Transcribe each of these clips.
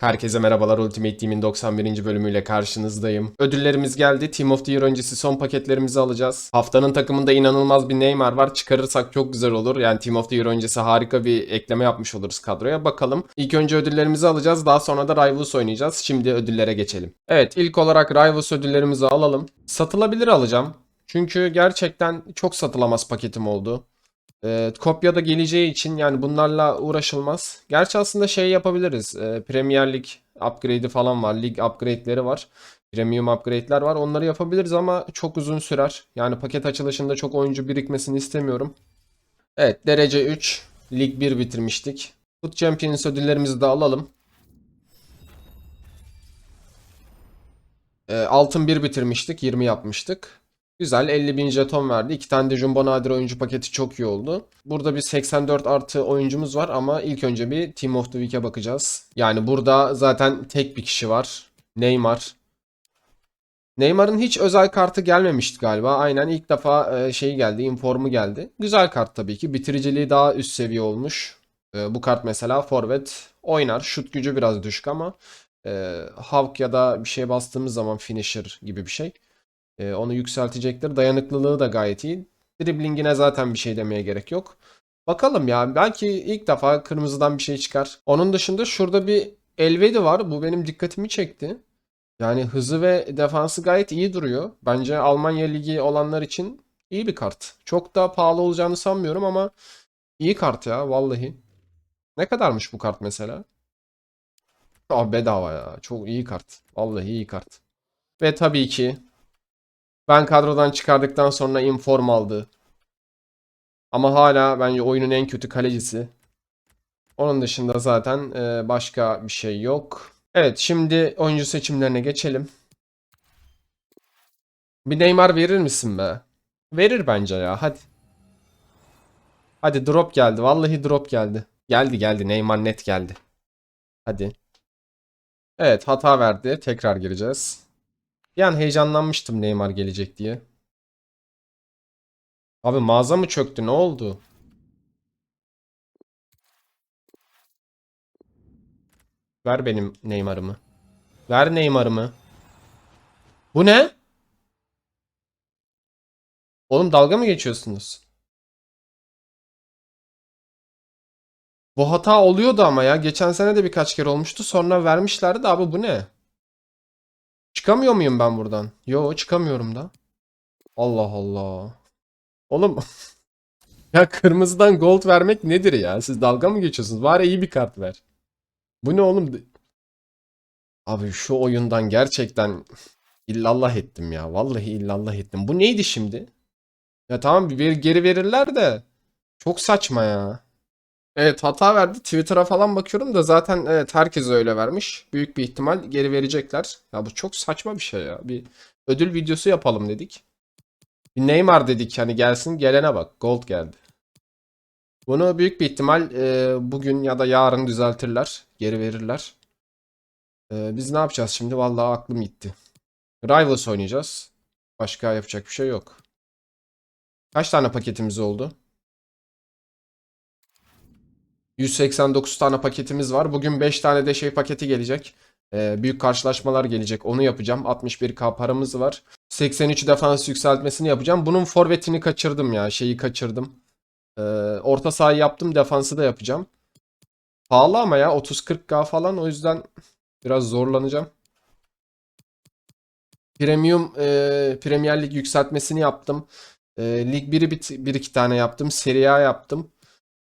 Herkese merhabalar Ultimate Team'in 91. bölümüyle karşınızdayım. Ödüllerimiz geldi. Team of the Year öncesi son paketlerimizi alacağız. Haftanın takımında inanılmaz bir Neymar var. Çıkarırsak çok güzel olur. Yani Team of the Year öncesi harika bir ekleme yapmış oluruz kadroya. Bakalım. İlk önce ödüllerimizi alacağız. Daha sonra da Rivals oynayacağız. Şimdi ödüllere geçelim. Evet ilk olarak Rivals ödüllerimizi alalım. Satılabilir alacağım. Çünkü gerçekten çok satılamaz paketim oldu. E, kopya da geleceği için yani bunlarla uğraşılmaz. Gerçi aslında şey yapabiliriz. E, Premier Lig upgrade'i falan var. Lig upgrade'leri var. Premium upgrade'ler var. Onları yapabiliriz ama çok uzun sürer. Yani paket açılışında çok oyuncu birikmesini istemiyorum. Evet derece 3. Lig 1 bitirmiştik. Foot Champions ödüllerimizi de alalım. E, altın 1 bitirmiştik. 20 yapmıştık. Güzel 50 bin jeton verdi. İki tane de Jumbo Nadir oyuncu paketi çok iyi oldu. Burada bir 84 artı oyuncumuz var ama ilk önce bir Team of the Week'e bakacağız. Yani burada zaten tek bir kişi var. Neymar. Neymar'ın hiç özel kartı gelmemişti galiba. Aynen ilk defa şeyi geldi, informu geldi. Güzel kart tabii ki. Bitiriciliği daha üst seviye olmuş. E, bu kart mesela forvet oynar. Şut gücü biraz düşük ama e, Hawk ya da bir şey bastığımız zaman finisher gibi bir şey. Ee, onu yükseltecektir. Dayanıklılığı da gayet iyi. Driblingine zaten bir şey demeye gerek yok. Bakalım ya. Belki ilk defa kırmızıdan bir şey çıkar. Onun dışında şurada bir Elvedi var. Bu benim dikkatimi çekti. Yani hızı ve defansı gayet iyi duruyor. Bence Almanya Ligi olanlar için iyi bir kart. Çok da pahalı olacağını sanmıyorum ama iyi kart ya vallahi. Ne kadarmış bu kart mesela? Aa, bedava ya. Çok iyi kart. Vallahi iyi kart. Ve tabii ki ben kadrodan çıkardıktan sonra inform aldı. Ama hala bence oyunun en kötü kalecisi. Onun dışında zaten e, başka bir şey yok. Evet şimdi oyuncu seçimlerine geçelim. Bir Neymar verir misin be? Verir bence ya hadi. Hadi drop geldi. Vallahi drop geldi. Geldi geldi. Neymar net geldi. Hadi. Evet hata verdi. Tekrar gireceğiz. Bir an heyecanlanmıştım Neymar gelecek diye. Abi mağaza mı çöktü? Ne oldu? Ver benim Neymar'ımı. Ver Neymar'ımı. Bu ne? Oğlum dalga mı geçiyorsunuz? Bu hata oluyordu ama ya. Geçen sene de birkaç kere olmuştu. Sonra vermişlerdi abi bu ne? Çıkamıyor muyum ben buradan? Yo çıkamıyorum da. Allah Allah. Oğlum ya kırmızıdan gold vermek nedir ya? Siz dalga mı geçiyorsunuz? Bari iyi bir kart ver. Bu ne oğlum? Abi şu oyundan gerçekten illallah ettim ya. Vallahi illallah ettim. Bu neydi şimdi? Ya tamam bir geri verirler de çok saçma ya. Evet hata verdi. Twitter'a falan bakıyorum da zaten evet herkes öyle vermiş. Büyük bir ihtimal geri verecekler. Ya bu çok saçma bir şey ya. Bir ödül videosu yapalım dedik. Bir Neymar dedik hani gelsin gelene bak. Gold geldi. Bunu büyük bir ihtimal e, bugün ya da yarın düzeltirler. Geri verirler. E, biz ne yapacağız şimdi? Vallahi aklım gitti. Rivals oynayacağız. Başka yapacak bir şey yok. Kaç tane paketimiz oldu? 189 tane paketimiz var. Bugün 5 tane de şey paketi gelecek. Ee, büyük karşılaşmalar gelecek. Onu yapacağım. 61k paramız var. 83 defans yükseltmesini yapacağım. Bunun forvetini kaçırdım ya. Şeyi kaçırdım. Ee, orta sahayı yaptım. Defansı da yapacağım. Pahalı ama ya. 30-40k falan. O yüzden biraz zorlanacağım. Premium e, Premier Lig yükseltmesini yaptım. E, Lig 1'i 1-2 tane yaptım. Serie A yaptım.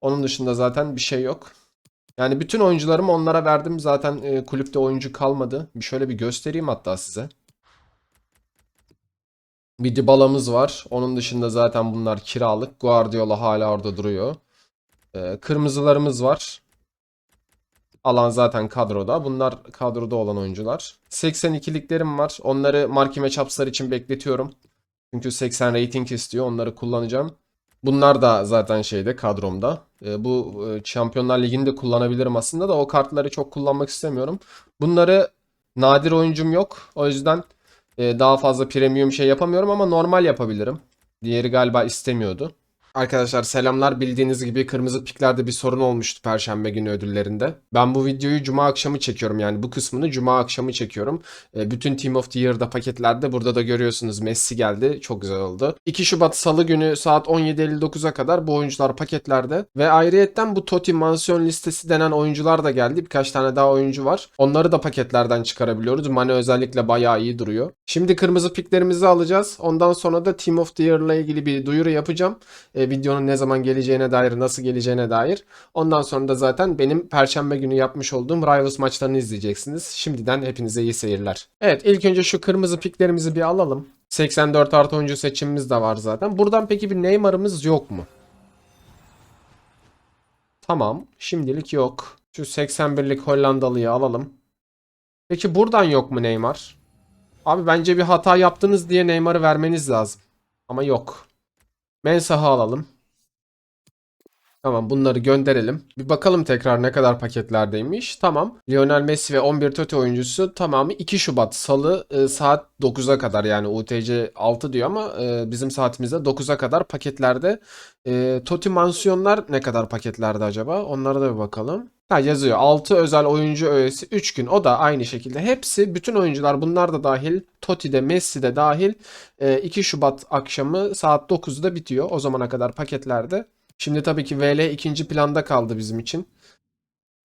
Onun dışında zaten bir şey yok. Yani bütün oyuncularımı onlara verdim. Zaten e, kulüpte oyuncu kalmadı. Bir şöyle bir göstereyim hatta size. Bir Dybala'mız var. Onun dışında zaten bunlar kiralık. Guardiola hala orada duruyor. E, kırmızılarımız var. Alan zaten kadroda. Bunlar kadroda olan oyuncular. 82'liklerim var. Onları marki matchups'lar için bekletiyorum. Çünkü 80 rating istiyor. Onları kullanacağım. Bunlar da zaten şeyde kadromda. E, bu e, Şampiyonlar Ligi'ni de kullanabilirim aslında da o kartları çok kullanmak istemiyorum. Bunları nadir oyuncum yok. O yüzden e, daha fazla premium şey yapamıyorum ama normal yapabilirim. Diğeri galiba istemiyordu. Arkadaşlar selamlar. Bildiğiniz gibi kırmızı piklerde bir sorun olmuştu Perşembe günü ödüllerinde. Ben bu videoyu Cuma akşamı çekiyorum yani bu kısmını Cuma akşamı çekiyorum. E, bütün Team of the Year'da paketlerde burada da görüyorsunuz Messi geldi. Çok güzel oldu. 2 Şubat Salı günü saat 17.59'a kadar bu oyuncular paketlerde. Ve ayrıyetten bu Totti mansiyon listesi denen oyuncular da geldi. Birkaç tane daha oyuncu var. Onları da paketlerden çıkarabiliyoruz. Mane özellikle bayağı iyi duruyor. Şimdi kırmızı piklerimizi alacağız. Ondan sonra da Team of the Year ile ilgili bir duyuru yapacağım. E, videonun ne zaman geleceğine dair, nasıl geleceğine dair. Ondan sonra da zaten benim perşembe günü yapmış olduğum Rivals maçlarını izleyeceksiniz. Şimdiden hepinize iyi seyirler. Evet ilk önce şu kırmızı piklerimizi bir alalım. 84 artı oyuncu seçimimiz de var zaten. Buradan peki bir Neymar'ımız yok mu? Tamam. Şimdilik yok. Şu 81'lik Hollandalıyı alalım. Peki buradan yok mu Neymar? Abi bence bir hata yaptınız diye Neymar'ı vermeniz lazım. Ama yok. Mensah'ı alalım. Tamam bunları gönderelim. Bir bakalım tekrar ne kadar paketlerdeymiş. Tamam. Lionel Messi ve 11 Totti oyuncusu tamamı 2 Şubat Salı e, saat 9'a kadar yani UTC 6 diyor ama e, bizim saatimizde 9'a kadar paketlerde. E, Totti mansiyonlar ne kadar paketlerde acaba? Onlara da bir bakalım. Ha yazıyor 6 özel oyuncu öğesi 3 gün. O da aynı şekilde. Hepsi bütün oyuncular bunlar da dahil. Totti de Messi de dahil. E, 2 Şubat akşamı saat 9'da bitiyor. O zamana kadar paketlerde. Şimdi tabii ki VL ikinci planda kaldı bizim için.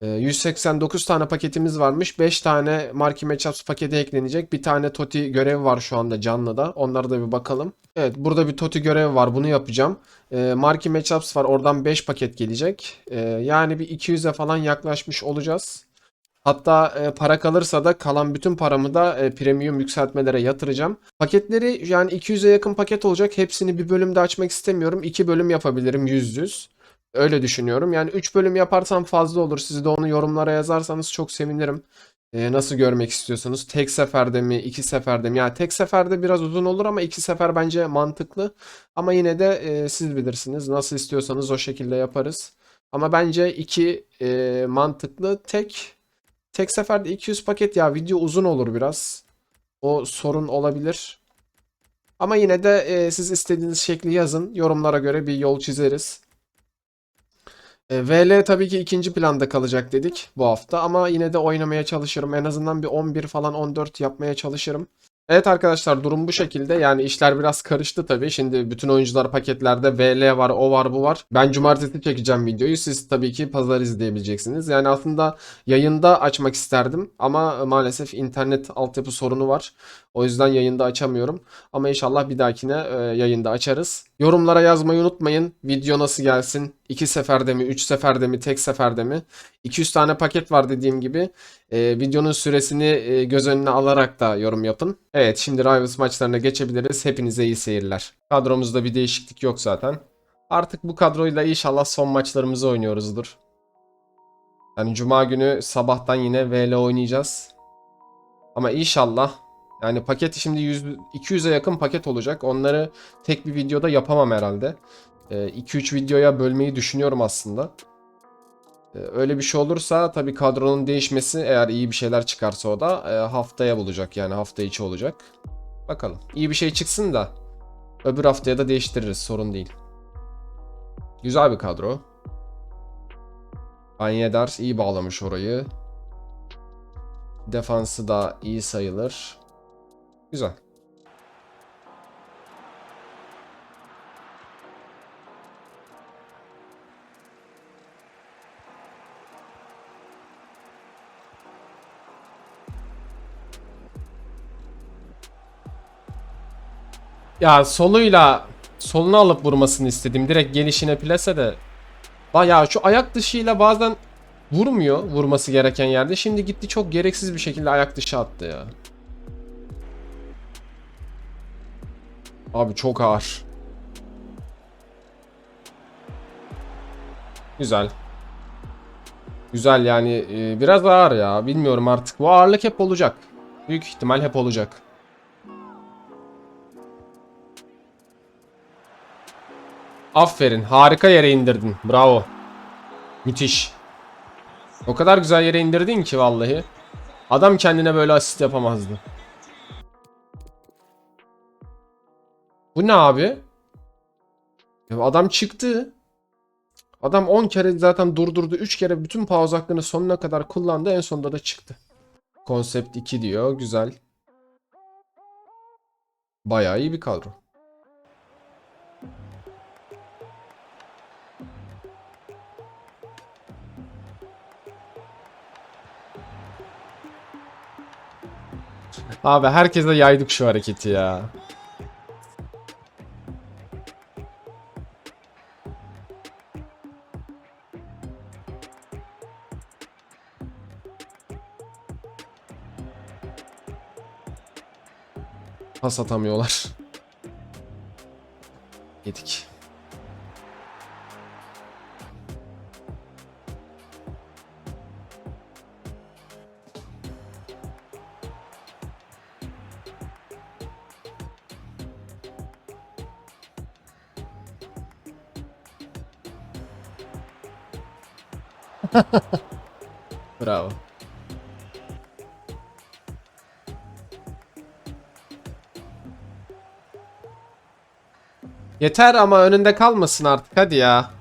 Ee, 189 tane paketimiz varmış. 5 tane Marky Matchups paketi eklenecek. Bir tane Toti görevi var şu anda canlıda. Onlara da bir bakalım. Evet burada bir Toti görevi var. Bunu yapacağım. Ee, Marky Matchups var. Oradan 5 paket gelecek. Ee, yani bir 200'e falan yaklaşmış olacağız. Hatta e, para kalırsa da kalan bütün paramı da e, premium yükseltmelere yatıracağım. Paketleri yani 200'e yakın paket olacak. Hepsini bir bölümde açmak istemiyorum. 2 bölüm yapabilirim yüz yüz. Öyle düşünüyorum. Yani 3 bölüm yaparsam fazla olur. Siz de onu yorumlara yazarsanız çok sevinirim. E, nasıl görmek istiyorsunuz? Tek seferde mi? iki seferde mi? Yani tek seferde biraz uzun olur ama iki sefer bence mantıklı. Ama yine de e, siz bilirsiniz. Nasıl istiyorsanız o şekilde yaparız. Ama bence iki e, mantıklı. Tek Tek seferde 200 paket ya video uzun olur biraz. O sorun olabilir. Ama yine de e, siz istediğiniz şekli yazın. Yorumlara göre bir yol çizeriz. E, VL tabii ki ikinci planda kalacak dedik bu hafta ama yine de oynamaya çalışırım. En azından bir 11 falan 14 yapmaya çalışırım. Evet arkadaşlar durum bu şekilde. Yani işler biraz karıştı tabii. Şimdi bütün oyuncular paketlerde VL var, o var, bu var. Ben cumartesi çekeceğim videoyu. Siz tabii ki pazar izleyebileceksiniz. Yani aslında yayında açmak isterdim ama maalesef internet altyapı sorunu var. O yüzden yayında açamıyorum. Ama inşallah bir dahakine e, yayında açarız. Yorumlara yazmayı unutmayın. Video nasıl gelsin? 2 seferde mi, 3 seferde mi, tek seferde mi? 200 tane paket var dediğim gibi. E, videonun süresini e, göz önüne alarak da yorum yapın. Evet şimdi Rivals maçlarına geçebiliriz. Hepinize iyi seyirler. Kadromuzda bir değişiklik yok zaten. Artık bu kadroyla inşallah son maçlarımızı oynuyoruzdur. Yani cuma günü sabahtan yine VL oynayacağız. Ama inşallah yani paketi şimdi 100 200'e yakın paket olacak. Onları tek bir videoda yapamam herhalde. 2-3 videoya bölmeyi düşünüyorum aslında. Ee, Öyle bir şey olursa tabii kadronun değişmesi eğer iyi bir şeyler çıkarsa o da e, haftaya bulacak yani hafta içi olacak. Bakalım. İyi bir şey çıksın da öbür haftaya da değiştiririz sorun değil. Güzel bir kadro. Anyedar iyi bağlamış orayı. Defansı da iyi sayılır. Güzel. Ya soluyla solunu alıp vurmasını istedim. Direkt gelişine plase de. Bayağı şu ayak dışıyla bazen vurmuyor vurması gereken yerde. Şimdi gitti çok gereksiz bir şekilde ayak dışı attı ya. Abi çok ağır. Güzel. Güzel yani e, biraz ağır ya. Bilmiyorum artık. Bu ağırlık hep olacak. Büyük ihtimal hep olacak. Aferin. Harika yere indirdin. Bravo. Müthiş. O kadar güzel yere indirdin ki vallahi. Adam kendine böyle asist yapamazdı. Bu ne abi? Ya adam çıktı. Adam 10 kere zaten durdurdu. 3 kere bütün pause hakkını sonuna kadar kullandı. En sonunda da çıktı. Konsept 2 diyor. Güzel. Bayağı iyi bir kadro. Abi herkese yaydık şu hareketi ya. Pas atamıyorlar. Yedik. Bravo. Yeter ama önünde kalmasın artık hadi ya.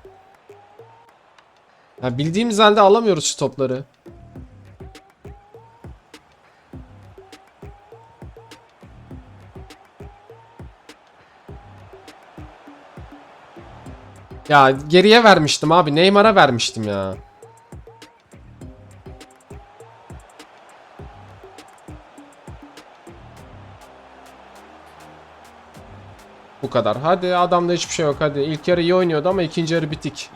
Ya bildiğimiz halde alamıyoruz şu topları. Ya geriye vermiştim abi. Neymar'a vermiştim ya. Kadar. Hadi adamda hiçbir şey yok hadi. İlk yarı iyi oynuyordu ama ikinci yarı bitik.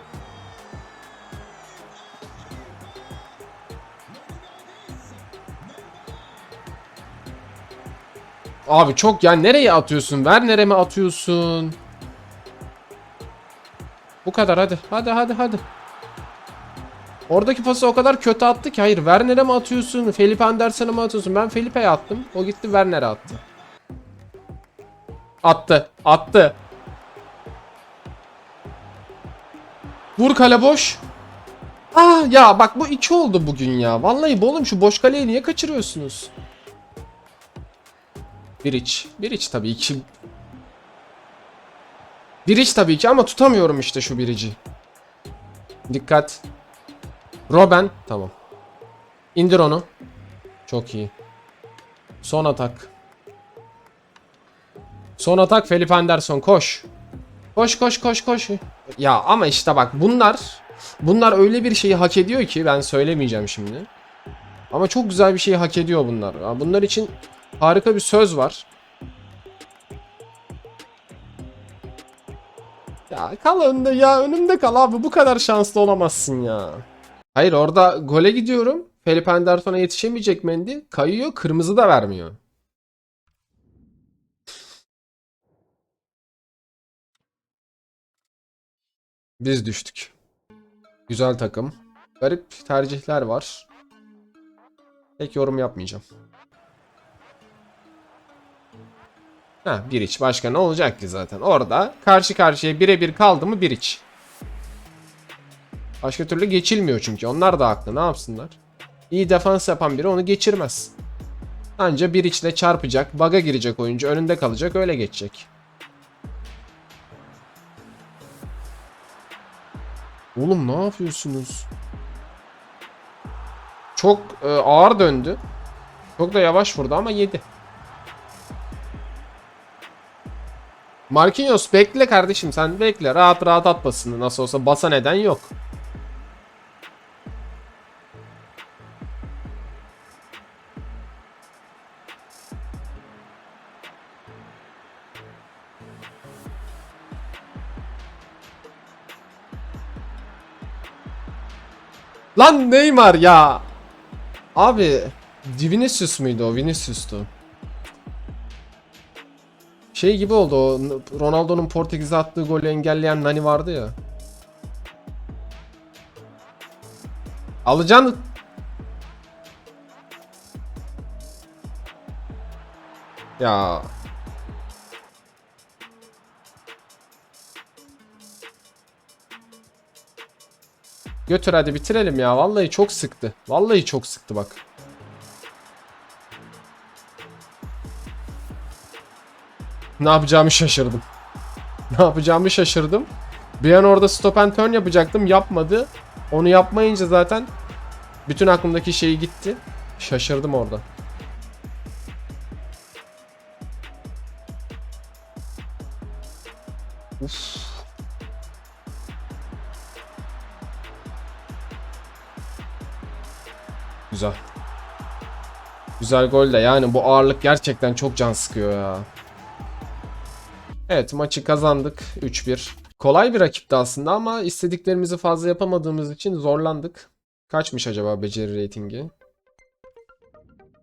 Abi çok ya nereye atıyorsun? Ver nereye mi atıyorsun? Bu kadar hadi. Hadi hadi hadi. Oradaki pası o kadar kötü attı ki. Hayır Werner'e mi atıyorsun? Felipe Anderson'a mı atıyorsun? Ben Felipe'ye attım. O gitti Werner'e attı. Attı. Attı. Vur kale boş. Ah ya bak bu iki oldu bugün ya. Vallahi oğlum şu boş kaleyi niye kaçırıyorsunuz? Bir iç. Bir iç tabii ki. Bir iç tabii ki ama tutamıyorum işte şu birici. Dikkat. Robben. Tamam. İndir onu. Çok iyi. Son atak. Son atak Felipe Anderson koş. Koş koş koş koş. Ya ama işte bak bunlar bunlar öyle bir şeyi hak ediyor ki ben söylemeyeceğim şimdi. Ama çok güzel bir şeyi hak ediyor bunlar. Bunlar için harika bir söz var. Ya kal önde ya önümde kal abi bu kadar şanslı olamazsın ya. Hayır orada gole gidiyorum. Felipe Anderson'a yetişemeyecek Mendy. Kayıyor kırmızı da vermiyor. Biz düştük. Güzel takım. Garip tercihler var. Pek yorum yapmayacağım. Ha bir iç. Başka ne olacak ki zaten? Orada karşı karşıya birebir kaldı mı bir iç. Başka türlü geçilmiyor çünkü. Onlar da haklı. Ne yapsınlar? İyi defans yapan biri onu geçirmez. Anca bir içle çarpacak, baga girecek oyuncu, önünde kalacak, öyle geçecek. Oğlum ne yapıyorsunuz? Çok e, ağır döndü. Çok da yavaş vurdu ama yedi. Marquinhos bekle kardeşim sen bekle. Rahat rahat at basını. Nasıl olsa basa neden yok. Lan Neymar ya. Abi Vinicius muydu o? Vinicius'tu. Şey gibi oldu o Ronaldo'nun Portekiz'e attığı golü engelleyen Nani vardı ya. Alacaksın. Ya. Götür hadi bitirelim ya. Vallahi çok sıktı. Vallahi çok sıktı bak. Ne yapacağımı şaşırdım. Ne yapacağımı şaşırdım. Bir an orada stop and turn yapacaktım. Yapmadı. Onu yapmayınca zaten bütün aklımdaki şey gitti. Şaşırdım orada. Güzel gol de yani bu ağırlık gerçekten çok can sıkıyor ya. Evet maçı kazandık 3-1. Kolay bir rakipti aslında ama istediklerimizi fazla yapamadığımız için zorlandık. Kaçmış acaba beceri reytingi?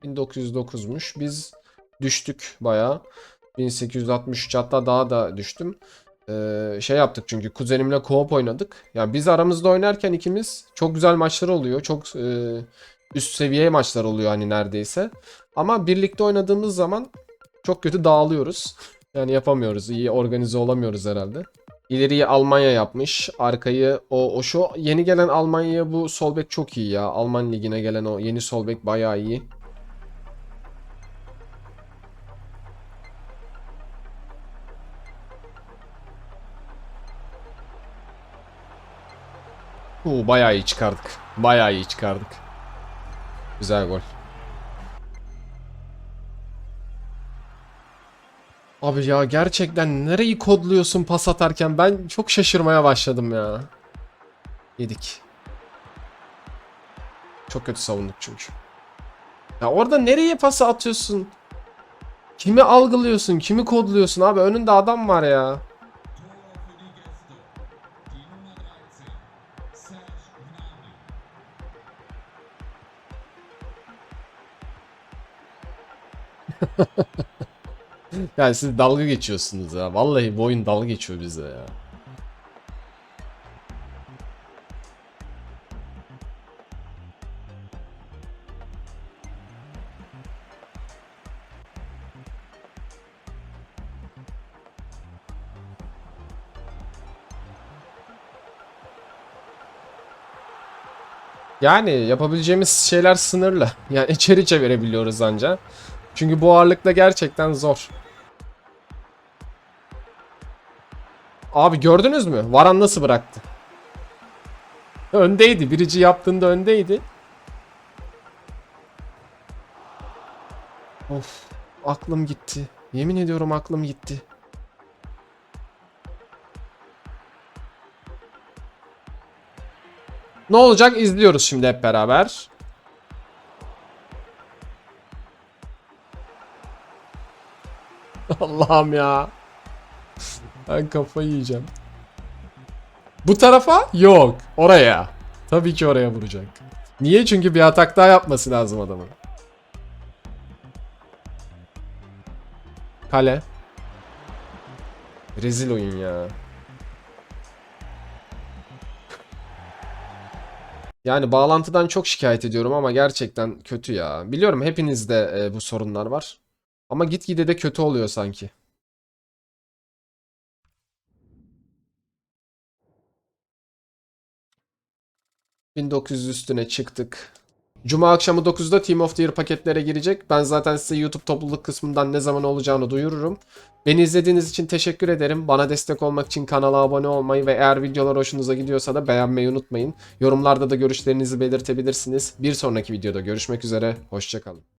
1909'muş. Biz düştük bayağı. 1863 hatta daha da düştüm. Ee, şey yaptık çünkü kuzenimle co-op oynadık. Ya biz aramızda oynarken ikimiz çok güzel maçlar oluyor. Çok e, üst seviye maçlar oluyor hani neredeyse. Ama birlikte oynadığımız zaman çok kötü dağılıyoruz. Yani yapamıyoruz. iyi organize olamıyoruz herhalde. İleriyi Almanya yapmış. Arkayı o, o şu yeni gelen Almanya'ya bu sol bek çok iyi ya. Alman ligine gelen o yeni sol bek bayağı iyi. Uu, bayağı iyi çıkardık. Bayağı iyi çıkardık. Güzel gol. Abi ya gerçekten nereyi kodluyorsun pas atarken ben çok şaşırmaya başladım ya. Yedik. Çok kötü savunduk çünkü. Ya orada nereye pası atıyorsun? Kimi algılıyorsun? Kimi kodluyorsun abi? Önünde adam var ya. Yani siz dalga geçiyorsunuz ya. Vallahi bu oyun dalga geçiyor bize ya. Yani yapabileceğimiz şeyler sınırlı. Yani içeri çevirebiliyoruz anca. Çünkü bu ağırlıkla gerçekten zor. Abi gördünüz mü? Varan nasıl bıraktı? Öndeydi. Birici yaptığında öndeydi. Of. Aklım gitti. Yemin ediyorum aklım gitti. Ne olacak izliyoruz şimdi hep beraber. Allah'ım ya. Ben kafayı yiyeceğim. Bu tarafa? Yok. Oraya. Tabii ki oraya vuracak. Niye? Çünkü bir atak daha yapması lazım adamın. Kale. Rezil oyun ya. Yani bağlantıdan çok şikayet ediyorum ama gerçekten kötü ya. Biliyorum hepinizde e, bu sorunlar var. Ama gitgide de kötü oluyor sanki. ...1900 üstüne çıktık. Cuma akşamı 9'da Team of the Year paketlere girecek. Ben zaten size YouTube topluluk kısmından ne zaman olacağını duyururum. Beni izlediğiniz için teşekkür ederim. Bana destek olmak için kanala abone olmayı ve eğer videolar hoşunuza gidiyorsa da beğenmeyi unutmayın. Yorumlarda da görüşlerinizi belirtebilirsiniz. Bir sonraki videoda görüşmek üzere. Hoşçakalın.